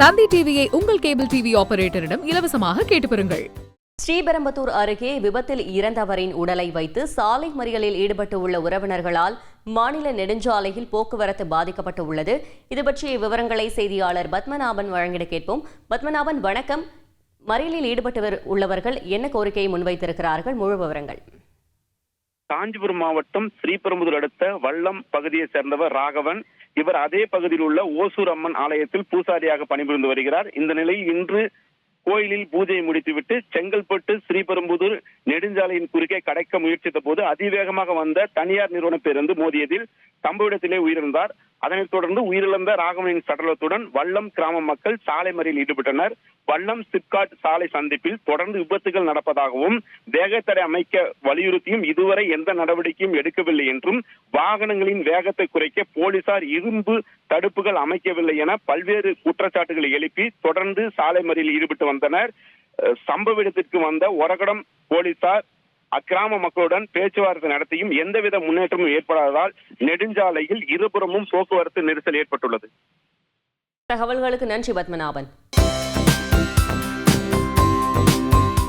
தந்தி டிவியை உங்கள் cable TV ஆபரேட்டரிடம் இலவசமாக கேட்டு பெறுங்கள். ஸ்ரீபெரும்புத்தூர் அருகே விபத்தில் இறந்தவரின் உடலை வைத்து சாலை மறியலில் ஈடுபட்டு உள்ள உறவினர்களால் மாநில நெடுஞ்சாலையில் போக்குவரத்து பாதிக்கப்பட்டு உள்ளது இது பற்றிய விவரங்களை செய்தியாளர் பத்மநாபன் வழங்கிட கேட்போம். பத்மநாபன் வணக்கம். மறியலில் ஈடுபட்டு உள்ளவர்கள் என்ன கோரிக்கையை முன்வைத்திருக்கிறார்கள்? முழு விவரங்கள். காஞ்சிபுரம் மாவட்டம் ஸ்ரீபெரும்புதூர் அடுத்த வல்லம் பகுதியை சேர்ந்தவர் ராகவன். இவர் அதே பகுதியில் உள்ள ஓசூர் அம்மன் ஆலயத்தில் பூசாரியாக பணிபுரிந்து வருகிறார். இந்த நிலையில் இன்று கோயிலில் பூஜையை முடித்துவிட்டு செங்கல்பட்டு ஸ்ரீபெரும்புதூர் நெடுஞ்சாலையின் குறுக்கே கடைக்க முயற்சித்த போது அதிவேகமாக வந்த தனியார் நிறுவன பேருந்து மோதியதில் சம்பவ இடத்திலே உயிரிழந்தார். அதனைத் தொடர்ந்து உயிரிழந்த ராகவனின் சடலத்துடன் வல்லம் கிராம மக்கள் சாலை மறியலில் ஈடுபட்டனர். வல்லம் சிப்காட் சாலை சந்திப்பில் தொடர்ந்து விபத்துகள் நடப்பதாகவும் வேகத்தடை அமைக்க வலியுறுத்தியும் இதுவரை எந்த நடவடிக்கையும் எடுக்கவில்லை என்றும் வாகனங்களின் வேகத்தை குறைக்க போலீசார் இரும்பு தடுப்புகள் அமைக்கவில்லை என பல்வேறு குற்றச்சாட்டுகளை எழுப்பி தொடர்ந்து சாலை மறியலில் ஈடுபட்டு வந்தனர். அஹ் சம்பவ இடத்திற்கு வந்த ஒரகடம் போலீசார் அக்கிராம மக்களுடன் பேச்சுவார்த்தை நடத்தியும் எந்தவித முன்னேற்றமும் ஏற்படாததால் நெடுஞ்சாலையில் இருபுறமும் போக்குவரத்து நெரிசல் ஏற்பட்டுள்ளது. தகவல்களுக்கு நன்றி பத்மநாபன்.